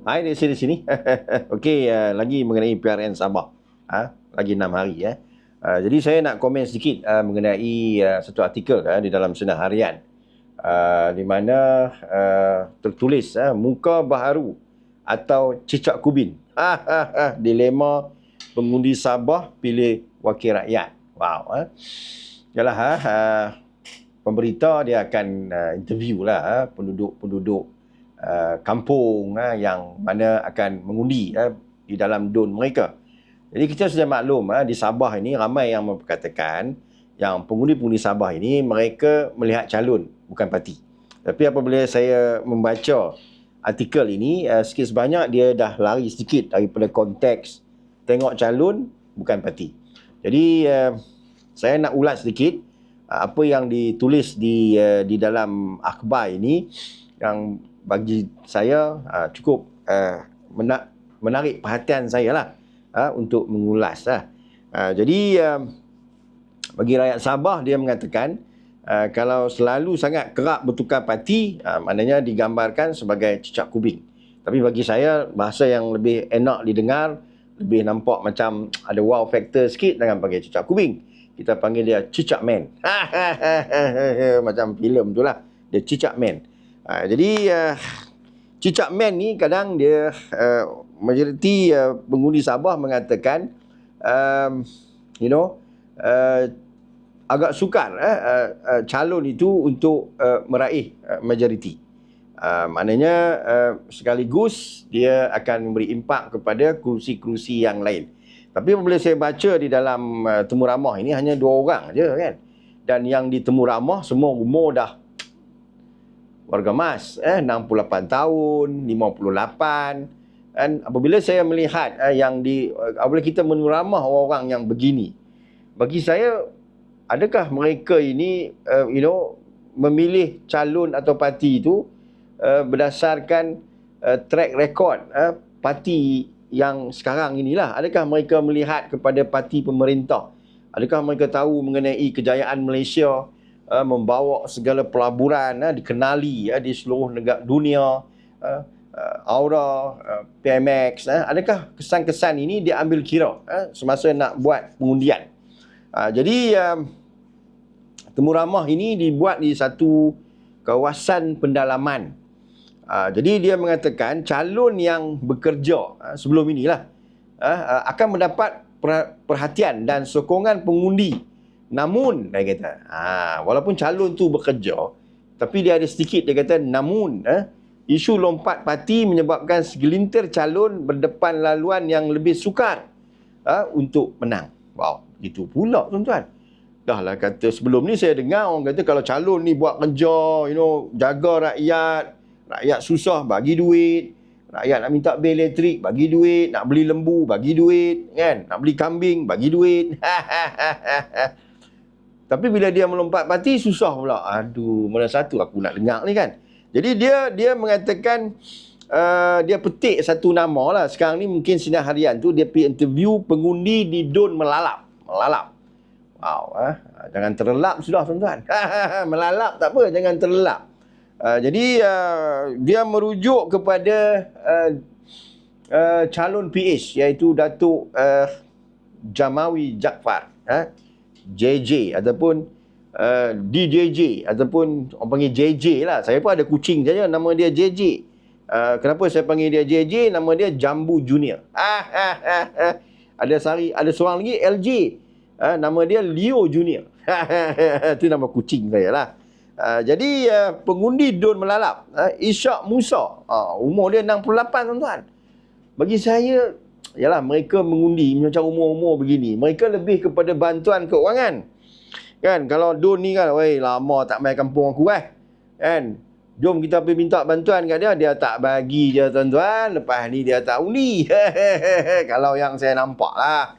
Hai dari sini sini. Okey, uh, lagi mengenai PRN Sabah. Ha? Lagi enam hari ya. Uh, jadi saya nak komen sedikit uh, mengenai uh, satu artikel uh, di dalam Sinar Harian. Uh, di mana uh, tertulis uh, muka baharu atau cicak kubin. Dilema pengundi Sabah pilih wakil rakyat. Wow. Uh. Yalah, uh, pemberita dia akan uh, interview lah uh, penduduk-penduduk uh, kampung uh, yang mana akan mengundi uh, di dalam don mereka. Jadi kita sudah maklum uh, di Sabah ini ramai yang memperkatakan yang pengundi-pengundi Sabah ini mereka melihat calon bukan parti. Tapi apabila saya membaca artikel ini uh, sikit sebanyak dia dah lari sedikit daripada konteks tengok calon bukan parti. Jadi uh, saya nak ulas sedikit uh, apa yang ditulis di uh, di dalam akhbar ini yang bagi saya uh, cukup uh, mena- menarik perhatian saya lah uh, untuk mengulas lah. Uh, jadi uh, bagi rakyat Sabah dia mengatakan uh, kalau selalu sangat kerap bertukar parti uh, maknanya digambarkan sebagai cicak kubing. Tapi bagi saya bahasa yang lebih enak didengar lebih nampak macam ada wow factor sikit dengan panggil cicak kubing. Kita panggil dia cicak man. macam filem tu lah. Dia cicak man. Uh, jadi uh, cicak man ni kadang dia uh, majoriti uh, pengundi Sabah mengatakan um, you know uh, agak sukar uh, uh, uh, calon itu untuk uh, meraih uh, majoriti. Uh, maknanya uh, sekaligus dia akan memberi impak kepada kerusi-kerusi yang lain. Tapi apabila saya baca di dalam uh, temu ramah ini hanya dua orang aja kan. Dan yang di temu ramah semua umur dah warga mas eh 68 tahun, 58. Dan apabila saya melihat eh, yang di apabila kita menuramah orang-orang yang begini, bagi saya adakah mereka ini uh, you know memilih calon atau parti itu uh, berdasarkan uh, track record uh, parti yang sekarang inilah? Adakah mereka melihat kepada parti pemerintah? Adakah mereka tahu mengenai kejayaan Malaysia uh, membawa segala pelaburan uh, dikenali uh, di seluruh negara dunia uh, uh, Aura uh, PMX uh, adakah kesan-kesan ini diambil kira uh, semasa nak buat pengundian uh, jadi uh, temu ramah ini dibuat di satu kawasan pendalaman Uh, jadi dia mengatakan calon yang bekerja uh, sebelum inilah uh, uh, akan mendapat perhatian dan sokongan pengundi. Namun dia kata, uh, walaupun calon tu bekerja tapi dia ada sedikit dia kata namun uh, isu lompat parti menyebabkan segelintir calon berdepan laluan yang lebih sukar uh, untuk menang. Wow, itu pula tuan-tuan. Dah lah kata sebelum ni saya dengar orang kata kalau calon ni buat kerja, you know, jaga rakyat, Rakyat susah bagi duit. Rakyat nak minta bil elektrik bagi duit. Nak beli lembu bagi duit. kan? Nak beli kambing bagi duit. Tapi bila dia melompat parti susah pula. Aduh, mana satu aku nak dengar ni kan. Jadi dia dia mengatakan uh, dia petik satu nama lah. Sekarang ni mungkin sinar harian tu dia pergi interview pengundi di Don Melalap. Melalap. Wow, eh? jangan terlelap sudah tuan-tuan. Melalap tak apa, jangan terlelap. Uh, jadi uh, dia merujuk kepada uh, uh, calon PH iaitu Datuk uh, Jamawi Jakfar uh, JJ ataupun uh, DJJ ataupun orang panggil JJ lah. Saya pun ada kucing saja nama dia JJ. Uh, kenapa saya panggil dia JJ? Nama dia Jambu Junior. Ah, ah, ah, ah. Ada sari, ada seorang lagi LJ. Uh, nama dia Leo Junior. Itu nama kucing saya lah. Uh, jadi uh, pengundi Don Melalap uh, Ishak Musa uh, Umur dia 68 tuan-tuan Bagi saya Yalah mereka mengundi Macam umur-umur begini. Mereka lebih kepada bantuan keuangan. Kan Kalau Don ni kan Weh lama tak main kampung aku eh. Kan? Jom kita pergi minta bantuan kat dia Dia tak bagi je tuan-tuan. Lepas ni dia tak undi. Kalau yang saya nampak lah.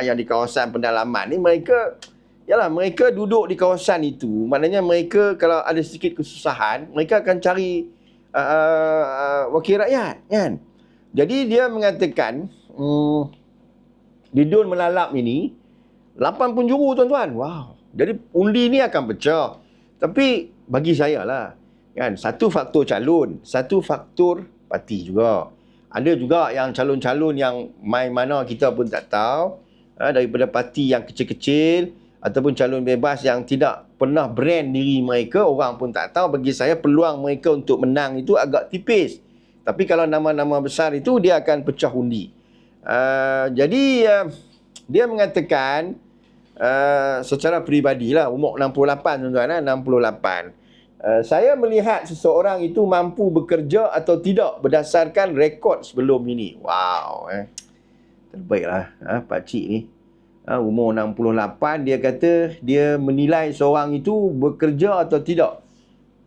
Yang di kawasan pendalaman ni Mereka Yalah mereka duduk di kawasan itu. Maknanya mereka kalau ada sedikit kesusahan mereka akan cari uh, uh, wakil rakyat kan? Jadi dia mengatakan um, di Don Melalap ini 8 penjuru tuan-tuan wow jadi undi ni akan pecah tapi bagi saya lah kan satu faktor calon satu faktor parti juga Ada juga yang calon-calon yang main mana kita pun tak tahu. Ha, daripada parti yang kecil-kecil ataupun calon bebas yang tidak pernah brand diri mereka, orang pun tak tahu. Bagi saya peluang mereka untuk menang itu agak tipis. Tapi kalau nama-nama besar itu dia akan pecah undi. Uh, jadi uh, dia mengatakan uh, secara peribadilah umur 68 tuan-tuan 68. Uh, saya melihat seseorang itu mampu bekerja atau tidak berdasarkan rekod sebelum ini. Wow. Eh. Terbaiklah ha, Pak Cik ni. Ha, umur 68 dia kata dia menilai seorang itu bekerja atau tidak.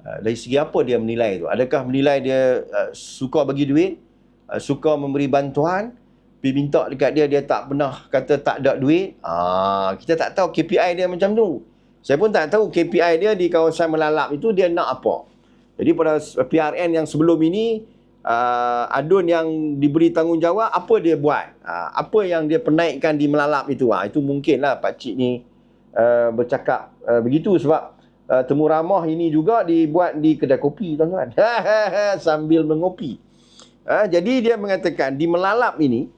Ha, dari segi apa dia menilai itu? Adakah menilai dia uh, suka bagi duit? Uh, suka memberi bantuan? Pergi minta dekat dia, dia tak pernah kata tak ada duit? Ha, kita tak tahu KPI dia macam tu. Saya pun tak tahu KPI dia di kawasan Melalap itu dia nak apa. Jadi pada PRN yang sebelum ini, uh, adun yang diberi tanggungjawab, apa dia buat? Uh, apa yang dia penaikkan di Melalap itu? Uh, itu mungkinlah Pak Cik ni uh, bercakap uh, begitu sebab uh, temu ramah ini juga dibuat di kedai kopi tuan-tuan. Sambil mengopi. Uh, jadi dia mengatakan di Melalap ini,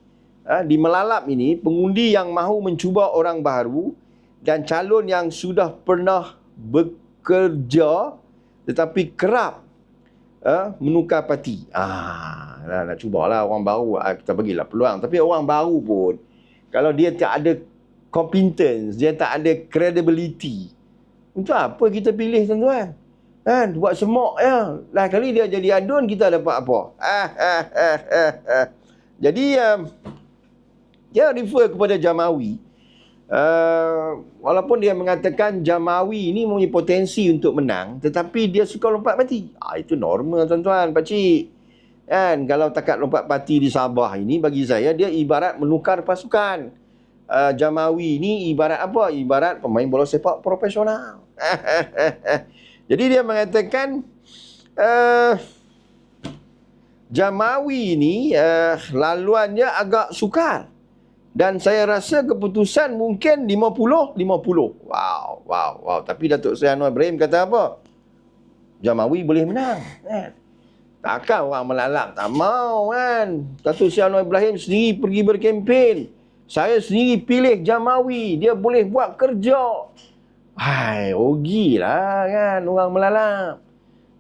uh, di Melalap ini, pengundi yang mahu mencuba orang baru, dan calon yang sudah pernah bekerja tetapi kerap uh, menukar parti. Ah, nak, cubalah orang baru uh, kita bagilah peluang tapi orang baru pun kalau dia tak ada competence, dia tak ada credibility. Untuk apa kita pilih tuan-tuan? Kan buat semak ya. Lah kali dia jadi adun kita dapat apa? Ah, ah, ah, ah, ah. Jadi um, dia refer kepada Jamawi. Uh, walaupun dia mengatakan Jamawi ini mempunyai potensi untuk menang tetapi dia suka lompat mati. Ah itu normal tuan-tuan, pak cik. Kan kalau takat lompat mati di Sabah ini bagi saya dia ibarat menukar pasukan. Uh, Jamawi ini ibarat apa? Ibarat pemain bola sepak profesional. Jadi dia mengatakan uh, Jamawi ini uh, laluannya agak sukar. Dan saya rasa keputusan mungkin 50-50. Wow, wow, wow. Tapi Datuk Seri Anwar Ibrahim kata apa? Jamawi boleh menang. Kan? Takkan orang melalak. Tak mau kan. Datuk Seri Anwar Ibrahim sendiri pergi berkempen. Saya sendiri pilih Jamawi. Dia boleh buat kerja. Hai, lah kan orang melalak.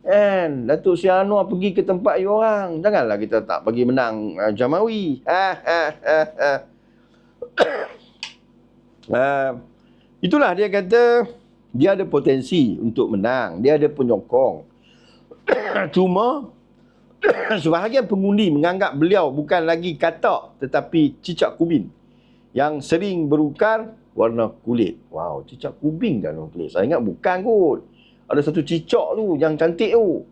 Kan? Datuk Seri Anwar pergi ke tempat orang. Janganlah kita tak bagi menang uh, Jamawi. Ha, ha, ha, ha uh, itulah dia kata dia ada potensi untuk menang. Dia ada penyokong. Cuma sebahagian pengundi menganggap beliau bukan lagi katak tetapi cicak kubin yang sering berukar warna kulit. Wow, cicak kubin kan warna kulit. Saya ingat bukan kot. Ada satu cicak tu yang cantik tu.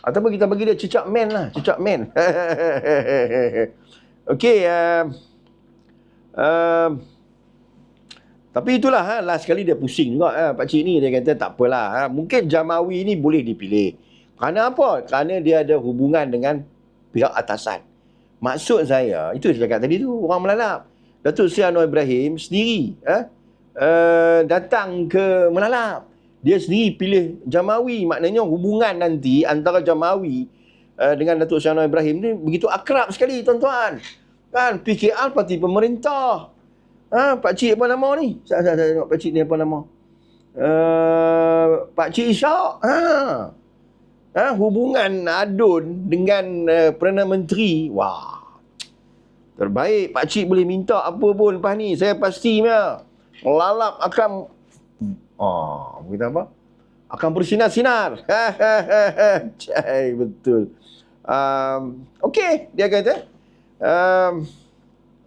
Ataupun kita bagi dia cicak man lah. Cicak man. Okey. Uh, uh, tapi itulah ha, last kali dia pusing juga ha, Pak Cik ni. Dia kata tak apalah ha, mungkin Jamawi ni boleh dipilih. Kerana apa? kerana dia ada hubungan dengan pihak atasan. Maksud saya itu saya cakap tadi tu orang melalap. Datuk Sri Anwar Ibrahim sendiri ha, uh, datang ke melalap. Dia sendiri pilih Jamawi. Maknanya hubungan nanti antara Jamawi uh, dengan Datuk Sri Anwar Ibrahim ni begitu akrab sekali tuan-tuan kan PKR parti pemerintah Ha, Pak Cik apa nama ni? Saya saya tengok Pak Cik ni apa nama? Uh, Pak Cik Ishak. Ha. Ha, hubungan adun dengan uh, Perdana Menteri. Wah. Terbaik Pak Cik boleh minta apa pun lepas ni. Saya pasti ya. Lalap akan Oh, kita apa? Akan bersinar-sinar. Cai betul. Um, Okey, dia kata. Um,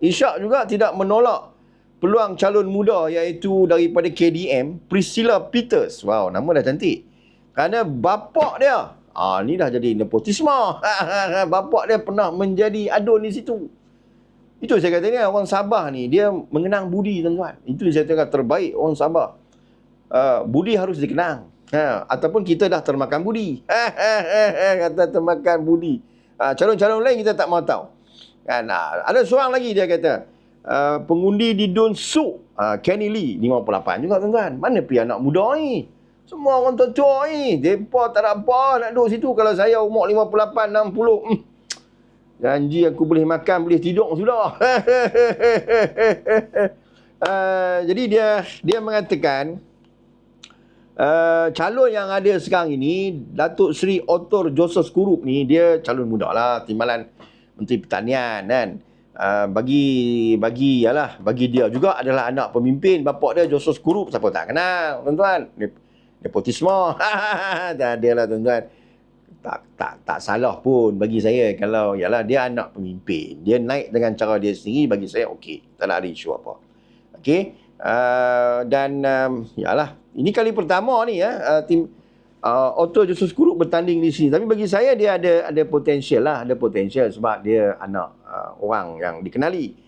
Ishak juga tidak menolak peluang calon muda iaitu daripada KDM Priscilla Peters. Wow, nama dah cantik. Kerana bapak dia, ah ni dah jadi nepotisme. bapak dia pernah menjadi adun di situ. Itu saya kata ni orang Sabah ni dia mengenang budi tuan-tuan. Itu saya kata terbaik orang Sabah. Uh, budi harus dikenang. Ha, ataupun kita dah termakan budi. kata termakan budi. Uh, calon-calon lain kita tak mau tahu. Kan, uh, ada seorang lagi dia kata, uh, pengundi di Don Su uh, Kenny Lee 58 juga tuan-tuan. Mana pergi anak muda ni? Semua orang tua-tua ni. Mereka tak ada apa nak duduk situ. Kalau saya umur 58 60 hmm. Janji aku boleh makan, boleh tidur sudah. uh, jadi dia dia mengatakan uh, calon yang ada sekarang ini Datuk Seri Otor Joseph Kurup ni dia calon muda lah timbalan Menteri Pertanian kan. Uh, bagi bagi yalah bagi dia juga adalah anak pemimpin bapak dia Joseph Kurup. Siapa tak kenal tuan-tuan? Nepotisme. Dah ada lah tuan-tuan. Tak tak tak salah pun bagi saya kalau yalah dia anak pemimpin. Dia naik dengan cara dia sendiri bagi saya okey. Tak ada isu apa. Okey? Uh, dan um, yalah ini kali pertama ni ya uh, tim uh, Otto Josus Kuruk bertanding di sini. Tapi bagi saya dia ada ada potensial lah. Ada potensial sebab dia anak uh, orang yang dikenali.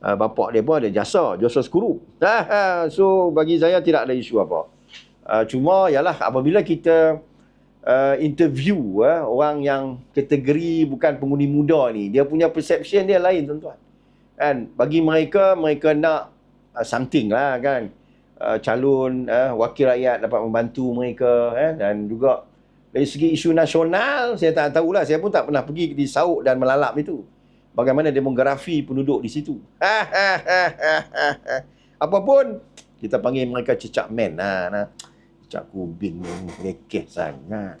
Uh, bapak dia pun ada jasa Josus Kuruk so bagi saya tidak ada isu apa. Uh, cuma yalah apabila kita uh, interview uh, orang yang kategori bukan pengundi muda ni dia punya perception dia lain tuan-tuan. Kan bagi mereka mereka nak uh, something lah kan uh, calon uh, wakil rakyat dapat membantu mereka eh, dan juga dari segi isu nasional saya tak tahulah saya pun tak pernah pergi di Sauk dan Melalap itu bagaimana demografi penduduk di situ apapun kita panggil mereka cicak men nah, nah. cicak kubing ni sangat